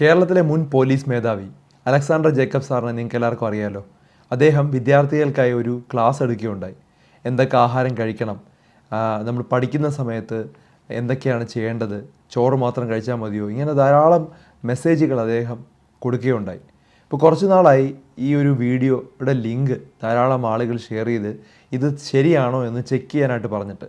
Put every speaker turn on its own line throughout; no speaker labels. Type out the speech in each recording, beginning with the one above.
കേരളത്തിലെ മുൻ പോലീസ് മേധാവി അലക്സാണ്ടർ ജേക്കബ് സാറിനെ നിങ്ങൾക്ക് എല്ലാവർക്കും അറിയാലോ. അദ്ദേഹം വിദ്യാർത്ഥികൾക്കായി ഒരു ക്ലാസ് എടുക്കുകയുണ്ടായി. എന്തൊക്കെ ആഹാരം കഴിക്കണം നമ്മൾ പഠിക്കുന്ന സമയത്ത് എന്തൊക്കെയാണ് ചെയ്യേണ്ടത് ചോറ് മാത്രം കഴിച്ചാൽ മതിയോ ഇങ്ങനെ ധാരാളം മെസ്സേജുകൾ അദ്ദേഹം കൊടുക്കുകയുണ്ടായി. ഇപ്പോൾ കുറച്ച് നാളായി ഈ ഒരു വീഡിയോയുടെ ലിങ്ക് ധാരാളം ആളുകൾ ഷെയർ ചെയ്ത് ഇത് ശരിയാണോ എന്ന് ചെക്ക് ചെയ്യാനായിട്ട് പറഞ്ഞിട്ട്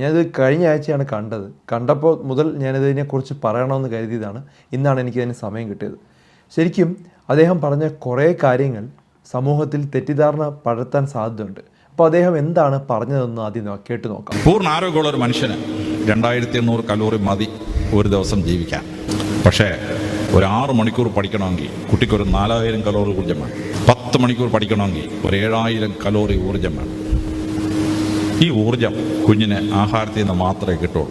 ഞാനിത് കഴിഞ്ഞ ആഴ്ചയാണ് കണ്ടത്. കണ്ടപ്പോൾ മുതൽ ഞാനിതിനെക്കുറിച്ച് പറയണമെന്ന് കരുതിയതാണ്. ഇന്നാണ് എനിക്കതിന് സമയം കിട്ടിയത്. ശരിക്കും അദ്ദേഹം പറഞ്ഞ കുറേ കാര്യങ്ങൾ സമൂഹത്തിൽ തെറ്റിദ്ധാരണ പടർത്താൻ സാധ്യതയുണ്ട്. അപ്പോൾ അദ്ദേഹം എന്താണ് പറഞ്ഞതെന്ന് ആദ്യം കേട്ട് നോക്കാം.
പൂർണ ആരോഗ്യമുള്ള ഒരു മനുഷ്യന് രണ്ടായിരത്തി എണ്ണൂറ് കലോറി മതി ഒരു ദിവസം ജീവിക്കാൻ. പക്ഷേ ഒരു ആറ് മണിക്കൂർ പഠിക്കണമെങ്കിൽ കുട്ടിക്കൊരു നാലായിരം കലോറി ഊർജം വേണം. പത്ത് മണിക്കൂർ പഠിക്കണമെങ്കിൽ ഒരു ഏഴായിരം കലോറി ഊർജം വേണം. ഈ ഊർജം കുഞ്ഞിന് ആഹാരത്തിൽ നിന്ന് മാത്രമേ കിട്ടുള്ളൂ.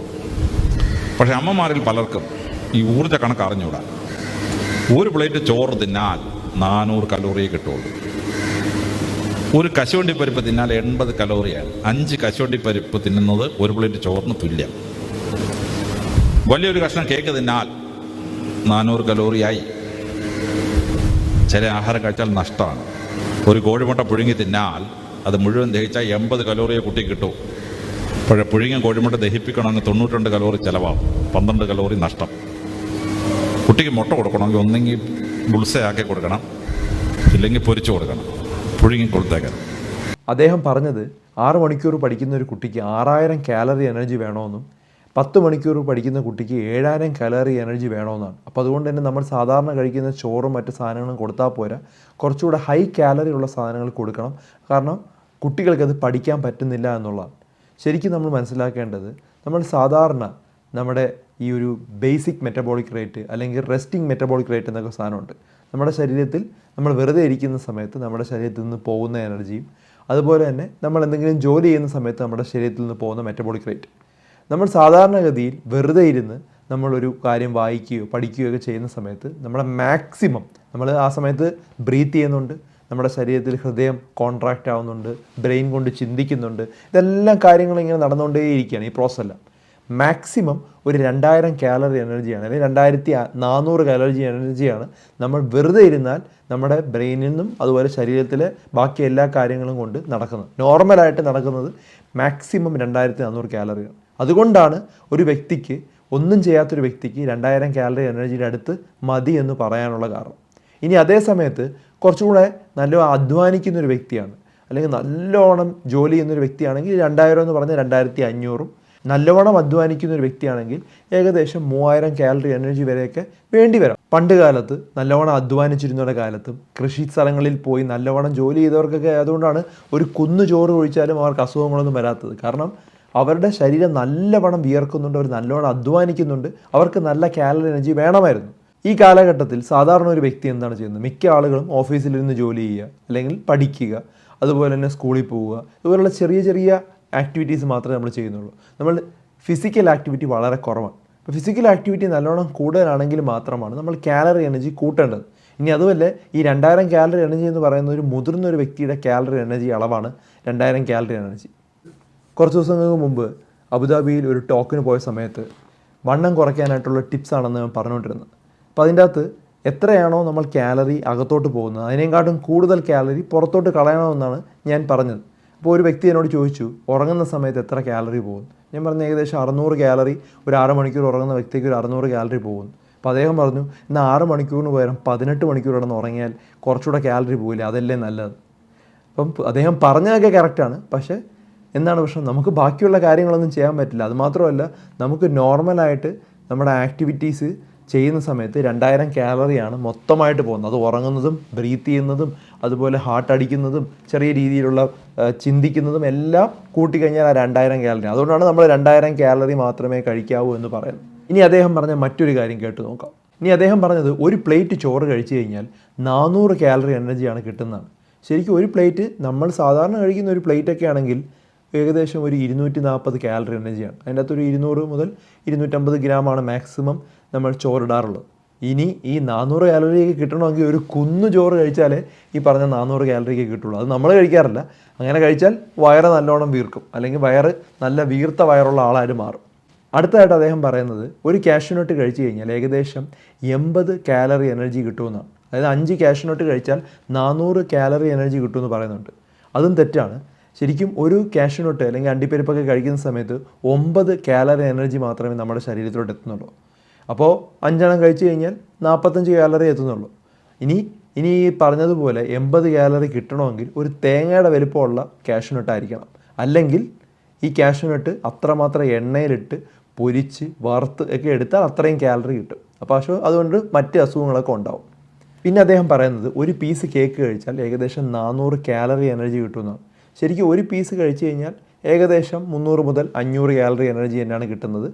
പക്ഷേ അമ്മമാരിൽ പലർക്കും ഈ ഊർജ കണക്ക് അറിഞ്ഞൂടാ ഒരു പ്ലേറ്റ് ചോറ് തിന്നാൽ നാനൂറ് കലോറിയേ കിട്ടുള്ളൂ. ഒരു കശുവണ്ടി പരിപ്പ് തിന്നാൽ എൺപത് കലോറിയാണ്. അഞ്ച് കശുവണ്ടി പരിപ്പ് തിന്നുന്നത് ഒരു പ്ലേറ്റ് ചോറിന് തുല്യം. വലിയൊരു കഷ്ണം കേക്ക് തിന്നാൽ നാനൂറ് കലോറിയായി. ചില ആഹാരം കഴിച്ചാൽ നഷ്ടമാണ്. ഒരു കോഴിമുട്ട പുഴുങ്ങി തിന്നാൽ അത് മുഴുവൻ ദഹിച്ചാൽ എൺപത് കലോറിയെ കുട്ടി കിട്ടും. പക്ഷേ പുഴുങ്ങിയ കോഴിമുട്ട ദഹിപ്പിക്കണമെങ്കിൽ തൊണ്ണൂറ്റിരണ്ട് കലോറി ചിലവാകും. പന്ത്രണ്ട് കലോറി നഷ്ടം. കുട്ടിക്ക് മുട്ട കൊടുക്കണമെങ്കിൽ ഒന്നെങ്കിൽ ബുൾസയാക്കി കൊടുക്കണം. ഇല്ലെങ്കിൽ പൊരിച്ചു കൊടുക്കണം. പുഴുങ്ങി കൊടുത്തേക്കണം.
അദ്ദേഹം പറഞ്ഞത് ആറ് മണിക്കൂർ പഠിക്കുന്ന ഒരു കുട്ടിക്ക് ആറായിരം കാലറി എനർജി വേണമെന്നും പത്ത് മണിക്കൂർ പഠിക്കുന്ന കുട്ടിക്ക് ഏഴായിരം കാലറി എനർജി വേണമെന്നാണ്. അപ്പോൾ അതുകൊണ്ട് തന്നെ നമ്മൾ സാധാരണ കഴിക്കുന്ന ചോറും മറ്റ് സാധനങ്ങളും കൊടുത്താൽ പോരാ. കുറച്ചുകൂടെ ഹൈ കാലറി ഉള്ള സാധനങ്ങൾ കൊടുക്കണം. കാരണം കുട്ടികൾക്കത് പഠിക്കാൻ പറ്റുന്നില്ല എന്നുള്ളതാണ്. ശരിക്കും നമ്മൾ മനസ്സിലാക്കേണ്ടത് നമ്മൾ സാധാരണ നമ്മുടെ ഈ ഒരു ബേസിക് മെറ്റബോളിക് റേറ്റ് അല്ലെങ്കിൽ റെസ്റ്റിംഗ് മെറ്റബോളിക് റേറ്റ് എന്നൊക്കെ സാധനമുണ്ട്. നമ്മുടെ ശരീരത്തിൽ നമ്മൾ വെറുതെ ഇരിക്കുന്ന സമയത്ത് നമ്മുടെ ശരീരത്തിൽ നിന്ന് പോകുന്ന എനർജിയും അതുപോലെ തന്നെ നമ്മൾ എന്തെങ്കിലും ജോലി ചെയ്യുന്ന സമയത്ത് നമ്മുടെ ശരീരത്തിൽ നിന്ന് പോകുന്ന മെറ്റബോളിക് റേറ്റ് നമ്മൾ സാധാരണഗതിയിൽ വെറുതെ ഇരുന്ന് നമ്മളൊരു കാര്യം വായിക്കുകയോ പഠിക്കുകയോ ഒക്കെ ചെയ്യുന്ന സമയത്ത് നമ്മുടെ മാക്സിമം നമ്മൾ ആ സമയത്ത് ബ്രീത്ത് ചെയ്യുന്നുണ്ട്. നമ്മുടെ ശരീരത്തിൽ ഹൃദയം കോൺട്രാക്റ്റ് ആവുന്നുണ്ട് ബ്രെയിൻ കൊണ്ട് ചിന്തിക്കുന്നുണ്ട്. ഇതെല്ലാം കാര്യങ്ങൾ ഇങ്ങനെ നടന്നുകൊണ്ടേയിരിക്കുകയാണ് ഈ പ്രോസസ് എല്ലാം. മാക്സിമം ഒരു രണ്ടായിരം കാലറി എനർജിയാണ് അല്ലെങ്കിൽ രണ്ടായിരത്തി നാനൂറ് കാലറി എനർജിയാണ് നമ്മൾ വെറുതെ ഇരുന്നാൽ നമ്മുടെ ബ്രെയിനിൽ നിന്നും അതുപോലെ ശരീരത്തിലെ ബാക്കി എല്ലാ കാര്യങ്ങളും കൊണ്ട് നടക്കുന്നത്. നോർമലായിട്ട് നടക്കുന്നത് മാക്സിമം രണ്ടായിരത്തി നാനൂറ് കാലറിയാണ് അതുകൊണ്ടാണ് ഒരു വ്യക്തിക്ക് ഒന്നും ചെയ്യാത്തൊരു വ്യക്തിക്ക് രണ്ടായിരം കാലറി എനർജിയുടെ അടുത്ത് മതി എന്ന് പറയാനുള്ള കാരണം. ഇനി അതേ സമയത്ത് കുറച്ചുകൂടെ നല്ല അധ്വാനിക്കുന്ന ഒരു വ്യക്തിയാണ്. അല്ലെങ്കിൽ നല്ലോണം ജോലി ചെയ്യുന്നൊരു വ്യക്തിയാണെങ്കിൽ രണ്ടായിരം എന്ന് പറഞ്ഞാൽ രണ്ടായിരത്തി അഞ്ഞൂറും. നല്ലവണ്ണം അധ്വാനിക്കുന്ന ഒരു വ്യക്തിയാണെങ്കിൽ ഏകദേശം മൂവായിരം കാലറി എനർജി വരെയൊക്കെ വേണ്ടി വരാം. പണ്ട് കാലത്ത് നല്ലവണ്ണം അധ്വാനിച്ചിരുന്നവരുടെ കാലത്തും കൃഷി സ്ഥലങ്ങളിൽ പോയി നല്ലവണ്ണം ജോലി ചെയ്തവർക്കൊക്കെ അതുകൊണ്ടാണ് ഒരു കുന്നു ചോറ് ഒഴിച്ചാലും അവർക്ക് അസുഖങ്ങളൊന്നും വരാത്തത്. കാരണം അവരുടെ ശരീരം നല്ലവണ്ണം വിയർക്കുന്നുണ്ട് അവർ നല്ലവണ്ണം അധ്വാനിക്കുന്നുണ്ട് അവർക്ക് നല്ല കാലറി എനർജി വേണമായിരുന്നു. ഈ കാലഘട്ടത്തിൽ സാധാരണ ഒരു വ്യക്തി എന്താണ് ചെയ്യുന്നത്? മിക്ക ആളുകളും ഓഫീസിലിരുന്ന് ജോലി ചെയ്യുക അല്ലെങ്കിൽ പഠിക്കുക അതുപോലെ തന്നെ സ്കൂളിൽ പോവുക ഇതുപോലുള്ള ചെറിയ ചെറിയ ആക്ടിവിറ്റീസ് മാത്രമേ നമ്മൾ ചെയ്യുന്നുള്ളൂ. നമ്മൾ ഫിസിക്കൽ ആക്ടിവിറ്റി വളരെ കുറവാണ്. അപ്പോൾ ഫിസിക്കൽ ആക്ടിവിറ്റി നല്ലോണം കൂടുതലാണെങ്കിൽ മാത്രമാണ് നമ്മൾ കാലറി എനർജി കൂട്ടേണ്ടത്. ഇനി അതുമല്ല ഈ രണ്ടായിരം കാലറി എനർജി എന്ന് പറയുന്ന ഒരു മുതിർന്ന ഒരു വ്യക്തിയുടെ കാലറി എനർജി അളവാണ് രണ്ടായിരം കാലറി എനർജി കുറച്ച് ദിവസങ്ങൾക്ക് മുമ്പ് അബുദാബിയിൽ ഒരു ടോക്കിന് പോയ സമയത്ത് വണ്ണം കുറയ്ക്കാനായിട്ടുള്ള ടിപ്സ് ആണെന്ന് ഞാൻ പറഞ്ഞുകൊണ്ടിരുന്നത്. അപ്പോൾ അതിന്റെ അകത്ത് എത്രയാണോ നമ്മൾ കാലറി അകത്തോട്ട് പോകുന്നത് അതിനേക്കാട്ടും കൂടുതൽ കാലറി പുറത്തോട്ട് കളയണമെന്നാണ് ഞാൻ പറഞ്ഞത്. അപ്പോൾ ഒരു വ്യക്തി എന്നോട് ചോദിച്ചു ഉറങ്ങുന്ന സമയത്ത് എത്ര കാലറി പോകും? ഞാൻ പറഞ്ഞ ഏകദേശം അറുന്നൂറ് കാലറി ഒരു ആറ് മണിക്കൂർ ഉറങ്ങുന്ന വ്യക്തിക്ക് ഒരു അറുന്നൂറ് കാലറി പോകും. അപ്പോൾ അദ്ദേഹം പറഞ്ഞു എന്നാൽ ആറ് മണിക്കൂറിന് പകരം പതിനെട്ട് മണിക്കൂർ കിടന്ന് ഉറങ്ങിയാൽ കുറച്ചുകൂടെ കാലറി പോകില്ല അതല്ലേ നല്ലത്? അപ്പം അദ്ദേഹം പറഞ്ഞതൊക്കെ കറക്റ്റാണ് പക്ഷേ എന്താണ് പ്രശ്നം? നമുക്ക് ബാക്കിയുള്ള കാര്യങ്ങളൊന്നും ചെയ്യാൻ പറ്റില്ല. അതുമാത്രമല്ല നമുക്ക് നോർമലായിട്ട് നമ്മുടെ ആക്ടിവിറ്റീസ് ചെയ്യുന്ന സമയത്ത് രണ്ടായിരം കാലറിയാണ് മൊത്തമായിട്ട് പോകുന്നത്. അത് ഉറങ്ങുന്നതും ബ്രീത്ത് ചെയ്യുന്നതും അതുപോലെ ഹാർട്ട് അടിക്കുന്നതും ചെറിയ രീതിയിലുള്ള ചിന്തിക്കുന്നതും എല്ലാം കൂട്ടിക്കഴിഞ്ഞാൽ ആ രണ്ടായിരം കാലറി അതുകൊണ്ടാണ് നമ്മൾ രണ്ടായിരം കാലറി മാത്രമേ കഴിക്കാവൂ എന്ന് പറയുന്നത്. ഇനി അദ്ദേഹം പറഞ്ഞ മറ്റൊരു കാര്യം കേട്ട് നോക്കാം. ഇനി അദ്ദേഹം പറഞ്ഞത് ഒരു പ്ലേറ്റ് ചോറ് കഴിച്ചു കഴിഞ്ഞാൽ നാനൂറ് കാലറി എനർജിയാണ് കിട്ടുന്നതാണ്. ശരിക്കും ഒരു പ്ലേറ്റ് നമ്മൾ സാധാരണ കഴിക്കുന്ന ഒരു പ്ലേറ്റ് ഒക്കെ ആണെങ്കിൽ ഏകദേശം ഒരു ഇരുന്നൂറ്റി നാൽപ്പത് കാലറി എനർജിയാണ് അതിന്റെ അകത്തൊരു ഇരുന്നൂറ് മുതൽ ഇരുന്നൂറ്റമ്പത് ഗ്രാമാണ് മാക്സിമം നമ്മൾ ചോറിടാറുള്ളൂ. ഇനി ഈ നാനൂറ് കാലറിയൊക്കെ കിട്ടണമെങ്കിൽ ഒരു കുന്നു ചോറ് കഴിച്ചാലേ ഈ പറഞ്ഞ നാനൂറ് കാലറിയൊക്കെ കിട്ടുള്ളൂ. അത് നമ്മൾ കഴിക്കാറില്ല. അങ്ങനെ കഴിച്ചാൽ വയറ് നല്ലോണം വീർക്കും. അല്ലെങ്കിൽ വയറ് നല്ല വീർത്ത വയറുള്ള ആളായിട്ട് മാറും. അടുത്തതായിട്ട് അദ്ദേഹം പറയുന്നത് ഒരു കാഷ്യൂനട്ട് കഴിച്ചു കഴിഞ്ഞാൽ ഏകദേശം എൺപത് കാലറി എനർജി കിട്ടുമെന്നാണ്. അതായത് അഞ്ച് കാഷ്യൂനട്ട് കഴിച്ചാൽ നാനൂറ് കാലറി എനർജി കിട്ടുമെന്ന് പറയുന്നുണ്ട്. അതും തെറ്റാണ്. ശരിക്കും ഒരു കാഷ്യൂനട്ട് അല്ലെങ്കിൽ അണ്ടിപ്പരിപ്പൊക്കെ കഴിക്കുന്ന സമയത്ത് ഒമ്പത് കാലറി എനർജി മാത്രമേ നമ്മുടെ ശരീരത്തിലോട്ട് എത്തുന്നുള്ളൂ. അപ്പോൾ അഞ്ചെണ്ണം കഴിച്ചു കഴിഞ്ഞാൽ നാൽപ്പത്തഞ്ച് കാലറി എത്തുന്നുള്ളൂ. ഇനി ഇനി ഈ പറഞ്ഞതുപോലെ എൺപത് കാലറി കിട്ടണമെങ്കിൽ ഒരു തേങ്ങയുടെ വലിപ്പമുള്ള ക്യാഷ് ആയിരിക്കണം അല്ലെങ്കിൽ ഈ കാഷ്യൂനട്ട് അത്രമാത്രം എണ്ണയിലിട്ട് പൊരിച്ച് വറുത്ത് ഒക്കെ എടുത്താൽ അത്രയും കാലറി കിട്ടും. അപ്പോൾ പക്ഷേ അതുകൊണ്ട് മറ്റ് അസുഖങ്ങളൊക്കെ ഉണ്ടാവും. പിന്നെ അദ്ദേഹം പറയുന്നത് ഒരു പീസ് കേക്ക് കഴിച്ചാൽ ഏകദേശം നാനൂറ് കാലറി എനർജി കിട്ടുമെന്നാണ്. ശരിക്കും ഒരു പീസ് കഴിച്ചു കഴിഞ്ഞാൽ ഏകദേശം മുന്നൂറ് മുതൽ അഞ്ഞൂറ് കാലറി എനർജി തന്നെയാണ് കിട്ടുന്നത്.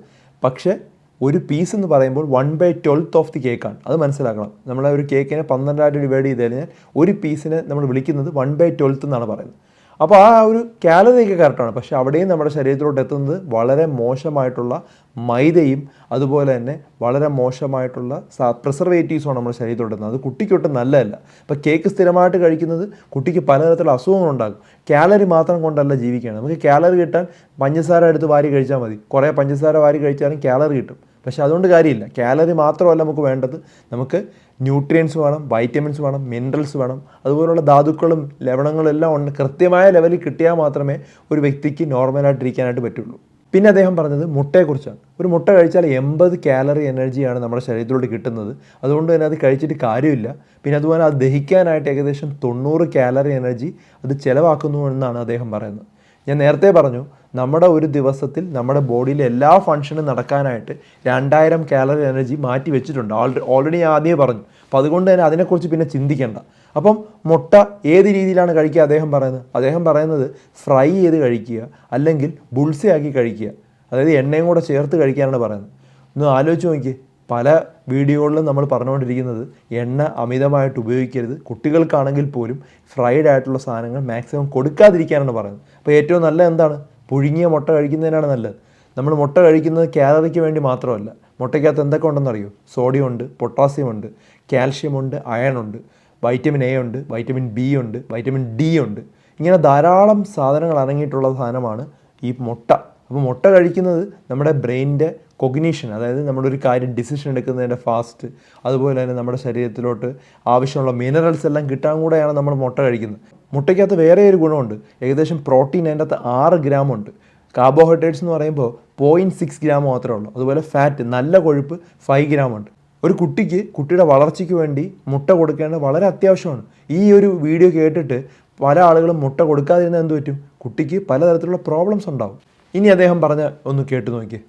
പക്ഷേ ഒരു പീസ് എന്ന് പറയുമ്പോൾ one by twelfth of the കേക്കാണ് അത് മനസ്സിലാക്കണം. നമ്മൾ ഒരു കേക്കിനെ പന്ത്രണ്ടായിട്ട് ഡിവൈഡ് ചെയ്ത് കഴിഞ്ഞാൽ ഒരു പീസിനെ നമ്മൾ വിളിക്കുന്നത് വൺ ബൈ ട്വൽത്ത് എന്നാണ് പറയുന്നത്. അപ്പോൾ ആ ഒരു കാലറിയൊക്കെ കറക്റ്റാണ് പക്ഷേ അവിടെയും നമ്മുടെ ശരീരത്തിലോട്ട് എത്തുന്നത് വളരെ മോശമായിട്ടുള്ള മൈദയും അതുപോലെ തന്നെ വളരെ മോശമായിട്ടുള്ള പ്രിസർവേറ്റീവ്സുമാണ് നമ്മുടെ ശരീരത്തിലോട്ട് എത്തുന്നത്. അത് കുട്ടിക്കൊട്ടും നല്ലതല്ല. അപ്പോൾ കേക്ക് സ്ഥിരമായിട്ട് കഴിക്കുന്നത് കുട്ടിക്ക് പലതരത്തിലുള്ള അസുഖങ്ങളുണ്ടാകും കാലറി മാത്രം കൊണ്ടല്ല ജീവിക്കുകയാണ്. നമുക്ക് കാലറി കിട്ടാൻ പഞ്ചസാര എടുത്ത് വാരി കഴിച്ചാൽ മതി. കുറേ പഞ്ചസാര വാരി കഴിച്ചാലും കാലറി കിട്ടും. പക്ഷേ അതുകൊണ്ട് കാര്യമില്ല. കാലറി മാത്രമല്ല നമുക്ക് വേണ്ടത്. നമുക്ക് ന്യൂട്രിയൻസ് വേണം വൈറ്റമിൻസ് വേണം മിനറൽസ് വേണം. അതുപോലുള്ള ധാതുക്കളും ലവണങ്ങളും എല്ലാം ഉണ്ട്. കൃത്യമായ ലെവലിൽ കിട്ടിയാൽ മാത്രമേ ഒരു വ്യക്തിക്ക് നോർമലായിട്ടിരിക്കാനായിട്ട് പറ്റുള്ളൂ. പിന്നെ അദ്ദേഹം പറഞ്ഞത് മുട്ടയെക്കുറിച്ചാണ്. ഒരു മുട്ട കഴിച്ചാൽ എൺപത് കാലറി എനർജിയാണ് നമ്മുടെ ശരീരത്തിലോട്ട് കിട്ടുന്നത്. അതുകൊണ്ട് തന്നെ അത് കഴിച്ചിട്ട് കാര്യമില്ല. പിന്നെ അതുപോലെ അത് ദഹിക്കാനായിട്ട് ഏകദേശം തൊണ്ണൂറ് കാലറി എനർജി അത് ചിലവാക്കുന്നു എന്നാണ് അദ്ദേഹം പറയുന്നത്. ഞാൻ നേരത്തെ പറഞ്ഞു നമ്മുടെ ഒരു ദിവസത്തിൽ നമ്മുടെ ബോഡിയിലെ എല്ലാ ഫങ്ഷനും നടക്കാനായിട്ട് രണ്ടായിരം കാലറി എനർജി മാറ്റി വെച്ചിട്ടുണ്ട്. ഓൾറെഡി ഓൾറെഡി ഞാൻ ആദ്യമേ പറഞ്ഞു. അപ്പോൾ അതുകൊണ്ട് തന്നെ അതിനെക്കുറിച്ച് പിന്നെ ചിന്തിക്കേണ്ട. അപ്പം മുട്ട ഏത് രീതിയിലാണ് കഴിക്കുക അദ്ദേഹം പറയുന്നത്? അദ്ദേഹം പറയുന്നത് ഫ്രൈ ചെയ്ത് കഴിക്കുക അല്ലെങ്കിൽ ബുൾസയാക്കി കഴിക്കുക. അതായത് എണ്ണയും കൂടെ ചേർത്ത് കഴിക്കാനാണ് പറയുന്നത്. ഒന്ന് ആലോചിച്ച് നോക്കിയേ. പല വീഡിയോകളിലും നമ്മൾ പറഞ്ഞുകൊണ്ടിരിക്കുന്നത് എണ്ണ അമിതമായിട്ട് ഉപയോഗിക്കരുത്. കുട്ടികൾക്കാണെങ്കിൽ പോലും ഫ്രൈഡ് ആയിട്ടുള്ള സാധനങ്ങൾ മാക്സിമം കൊടുക്കാതിരിക്കാനാണ് പറയുന്നത്. അപ്പോൾ ഏറ്റവും നല്ല എന്താണ്? പുഴുങ്ങിയ മുട്ട കഴിക്കുന്നതിനാണ് നല്ലത്. നമ്മൾ മുട്ട കഴിക്കുന്നത് കാലറിക്ക് വേണ്ടി മാത്രമല്ല. മുട്ടയ്ക്കകത്ത് എന്തൊക്കെ ഉണ്ടെന്ന് ഉണ്ടെന്നറിയോ? സോഡിയം ഉണ്ട് പൊട്ടാസ്യം ഉണ്ട് കാൽഷ്യം ഉണ്ട് അയൺ ഉണ്ട് വൈറ്റമിൻ എ ഉണ്ട് വൈറ്റമിൻ ബി ഉണ്ട് വൈറ്റമിൻ ഡി ഉണ്ട്. ഇങ്ങനെ ധാരാളം സാധനങ്ങൾ അടങ്ങിയിട്ടുള്ള സാധനമാണ് ഈ മുട്ട. അപ്പോൾ മുട്ട കഴിക്കുന്നത് നമ്മുടെ ബ്രെയിനിന്റെ കൊഗ്നീഷൻ അതായത് നമ്മളൊരു കാര്യം ഡിസിഷൻ എടുക്കുന്നതിന്റെ ഫാസ്റ്റ് അതുപോലെ തന്നെ നമ്മുടെ ശരീരത്തിലോട്ട് ആവശ്യമുള്ള മിനറൽസ് എല്ലാം കിട്ടാൻ കൂടെയാണ് നമ്മൾ മുട്ട കഴിക്കുന്നത്. മുട്ടയ്ക്കകത്ത് വേറെ ഒരു ഗുണമുണ്ട്. ഏകദേശം പ്രോട്ടീൻ അതിന്റെ അകത്ത് ആറ് ഗ്രാം ഉണ്ട് കാർബോഹൈഡ്രേറ്റ്സ് എന്ന് പറയുമ്പോൾ പോയിന്റ് സിക്സ് ഗ്രാം മാത്രമേ ഉള്ളൂ. അതുപോലെ ഫാറ്റ് നല്ല കൊഴുപ്പ് ഫൈവ് ഗ്രാം ഉണ്ട് ഒരു കുട്ടിക്ക് കുട്ടിയുടെ വളർച്ചയ്ക്ക് വേണ്ടി മുട്ട കൊടുക്കേണ്ടത് വളരെ അത്യാവശ്യമാണ്. ഈ ഒരു വീഡിയോ കേട്ടിട്ട് പല ആളുകളും മുട്ട കൊടുക്കാതിരുന്നാൽ എന്ത് പറ്റും? കുട്ടിക്ക് പലതരത്തിലുള്ള പ്രോബ്ലംസ് ഉണ്ടാവും. ഇനി അദ്ദേഹം പറഞ്ഞ ഒന്ന് കേട്ടു നോക്കി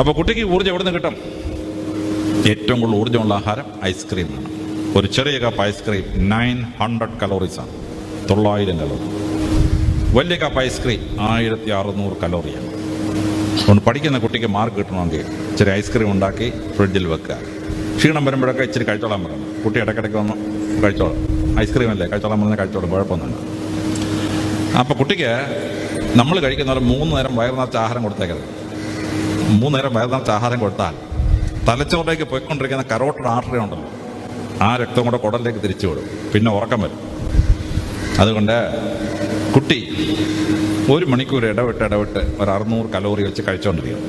അപ്പോൾ കുട്ടിക്ക് ഊർജം എവിടെ നിന്ന് കിട്ടും? ഏറ്റവും കൂടുതൽ ഊർജമുള്ള ആഹാരം ഐസ്ക്രീമാണ്. ഒരു ചെറിയ cup ice cream nine hundred കലോറീസാണ് തൊള്ളായിരം കലോറി വലിയ കപ്പ് ഐസ്ക്രീം ആയിരത്തി അറുന്നൂറ് കലോറിയാണ് അതുകൊണ്ട് പഠിക്കുന്ന കുട്ടിക്ക് മാർക്ക് കിട്ടണമെങ്കിൽ ഇച്ചിരി ഐസ്ക്രീം ഉണ്ടാക്കി ഫ്രിഡ്ജിൽ വെക്കുക. ക്ഷീണം വരുമ്പോഴൊക്കെ ഇച്ചിരി കഴിച്ചോളാൻ പറയണം. കുട്ടി ഇടയ്ക്കിടയ്ക്ക് വന്ന് കഴിച്ചോളാം. ഐസ്ക്രീം അല്ലേ? കഴിച്ചോളാൻ പറഞ്ഞാൽ കഴിച്ചോളും. കുഴപ്പമൊന്നുമില്ല. അപ്പോൾ കുട്ടിക്ക് നമ്മൾ കഴിക്കുന്ന പോലെ മൂന്ന് നേരം വയറ് നിറച്ച ആഹാരം കൊടുത്തേക്കരുത്. മൂന്ന് നേരം വയറ് നിറച്ച ആഹാരം കൊടുത്താൽ തലച്ചോറിലേക്ക് പോയിക്കൊണ്ടിരിക്കുന്ന കരോട്ടഡ് ആർട്ടറി ഉണ്ടല്ലോ. ആ രക്തം കൂടെ കുടലിലേക്ക് തിരിച്ചു വിടും. പിന്നെ ഉറക്കം വരും. അതുകൊണ്ട് കുട്ടി ഒരു മണിക്കൂർ ഇടവിട്ട് ഇടവിട്ട് ഒരു അറുന്നൂറ് കലോറി വെച്ച് കഴിച്ചുകൊണ്ടിരിക്കും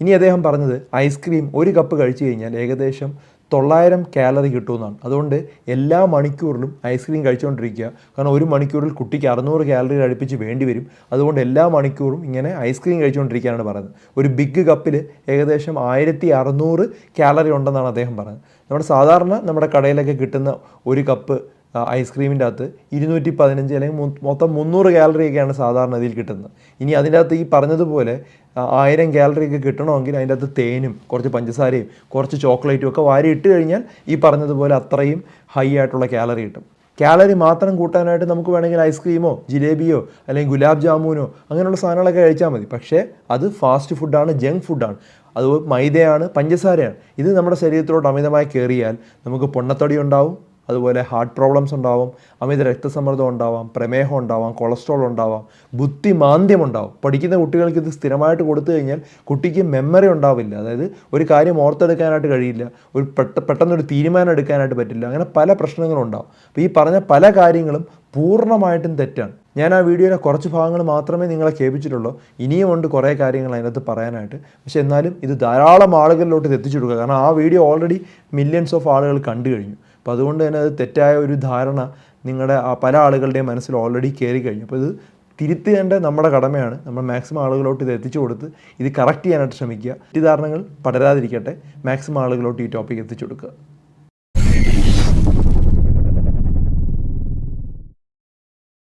ഇനി അദ്ദേഹം പറഞ്ഞത് ഐസ്ക്രീം ഒരു കപ്പ് കഴിച്ചു കഴിഞ്ഞാൽ ഏകദേശം തൊള്ളായിരം കാലറി കിട്ടുമെന്നാണ്. അതുകൊണ്ട് എല്ലാ മണിക്കൂറിലും ഐസ്ക്രീം കഴിച്ചുകൊണ്ടിരിക്കുക കാരണം ഒരു മണിക്കൂറിൽ കുട്ടിക്ക് അറുന്നൂറ് കാലറി അടുപ്പിച്ച് വേണ്ടി വരും. അതുകൊണ്ട് എല്ലാ മണിക്കൂറും ഇങ്ങനെ ഐസ്ക്രീം കഴിച്ചുകൊണ്ടിരിക്കാനാണ് പറയുന്നത്. ഒരു ബിഗ് കപ്പിൽ ഏകദേശം ആയിരത്തി അറുന്നൂറ് കാലറി ഉണ്ടെന്നാണ് അദ്ദേഹം പറയുന്നത്. നമ്മുടെ സാധാരണ നമ്മുടെ കടയിലൊക്കെ കിട്ടുന്ന ഒരു കപ്പ് ഐസ്ക്രീമിന്റെ അകത്ത് ഇരുന്നൂറ്റി പതിനഞ്ച് അല്ലെങ്കിൽ മൊത്തം മുന്നൂറ് കാലറിയൊക്കെയാണ് സാധാരണ ഇതിൽ കിട്ടുന്നത്. ഇനി അതിന്റെ അകത്ത് ഈ പറഞ്ഞതുപോലെ ആയിരം കാലറിയൊക്കെ കിട്ടണമെങ്കിൽ അതിന്റെ അകത്ത് തേനും കുറച്ച് പഞ്ചസാരയും കുറച്ച് ചോക്ലേറ്റും ഒക്കെ വാരി ഇട്ട് കഴിഞ്ഞാൽ ഈ പറഞ്ഞതുപോലെ അത്രയും ഹൈ ആയിട്ടുള്ള കാലറി കിട്ടും. കാലറി മാത്രം കൂട്ടാനായിട്ട് നമുക്ക് വേണമെങ്കിൽ ഐസ്ക്രീമോ ജിലേബിയോ അല്ലെങ്കിൽ ഗുലാബ് ജാമുനോ അങ്ങനെയുള്ള സാധനങ്ങളൊക്കെ കഴിച്ചാൽ മതി. പക്ഷേ അത് ഫാസ്റ്റ് ഫുഡാണ് ജങ്ക് ഫുഡാണ്. അത് മൈദയാണ് പഞ്ചസാരയാണ്. ഇത് നമ്മുടെ ശരീരത്തിലോട്ട് അമിതമായി കയറിയാൽ നമുക്ക് പൊണ്ണത്തടി ഉണ്ടാവും അതുപോലെ ഹാർട്ട് പ്രോബ്ലംസ് ഉണ്ടാവും അമിത രക്തസമ്മർദ്ദം ഉണ്ടാവാം പ്രമേഹം ഉണ്ടാവാം കൊളസ്ട്രോൾ ഉണ്ടാവാം ബുദ്ധിമാന്ദ്യം ഉണ്ടാവും. പഠിക്കുന്ന കുട്ടികൾക്ക് ഇത് സ്ഥിരമായിട്ട് കൊടുത്തു കഴിഞ്ഞാൽ കുട്ടിക്ക് മെമ്മറി ഉണ്ടാവില്ല. അതായത് ഒരു കാര്യം ഓർത്തെടുക്കാനായിട്ട് കഴിയില്ല ഒരു പെട്ട പെട്ടെന്നൊരു തീരുമാനം എടുക്കാനായിട്ട് പറ്റില്ല. അങ്ങനെ പല പ്രശ്നങ്ങളും ഉണ്ടാവും അപ്പോൾ ഈ പറഞ്ഞ പല കാര്യങ്ങളും പൂർണമായിട്ടും തെറ്റാണ്. ഞാൻ ആ വീഡിയോയിലെ കുറച്ച് ഭാഗങ്ങൾ മാത്രമേ നിങ്ങളെ കേൾപ്പിച്ചിട്ടുള്ളൂ ഇനിയും ഉണ്ട് കുറേ കാര്യങ്ങൾ അതിനകത്ത് പറയാനായിട്ട്. പക്ഷേ എന്നാലും ഇത് ധാരാളം ആളുകളിലോട്ട് എത്തിച്ചു കൊടുക്കുക കാരണം ആ വീഡിയോ ഓൾറെഡി മില്യൺസ് ഓഫ് ആളുകൾ കണ്ടു കഴിഞ്ഞു. അപ്പോൾ അതുകൊണ്ട് തന്നെ അത് തെറ്റായ ഒരു ധാരണ നിങ്ങളുടെ പല ആളുകളുടെയും മനസ്സിൽ ഓൾറെഡി കയറി കഴിഞ്ഞു. അപ്പോൾ ഇത് തിരുത്തേണ്ട നമ്മുടെ കടമയാണ്. നമ്മൾ മാക്സിമം ആളുകളോട്ട് ഇത് എത്തിച്ചു കൊടുത്ത് ഇത് കറക്റ്റ് ചെയ്യാനായിട്ട് ശ്രമിക്കുക. തെറ്റിദ്ധാരണകൾ പടരാതിരിക്കട്ടെ. മാക്സിമം ആളുകളോട്ട് ഈ ടോപ്പിക് എത്തിച്ചു കൊടുക്കുക.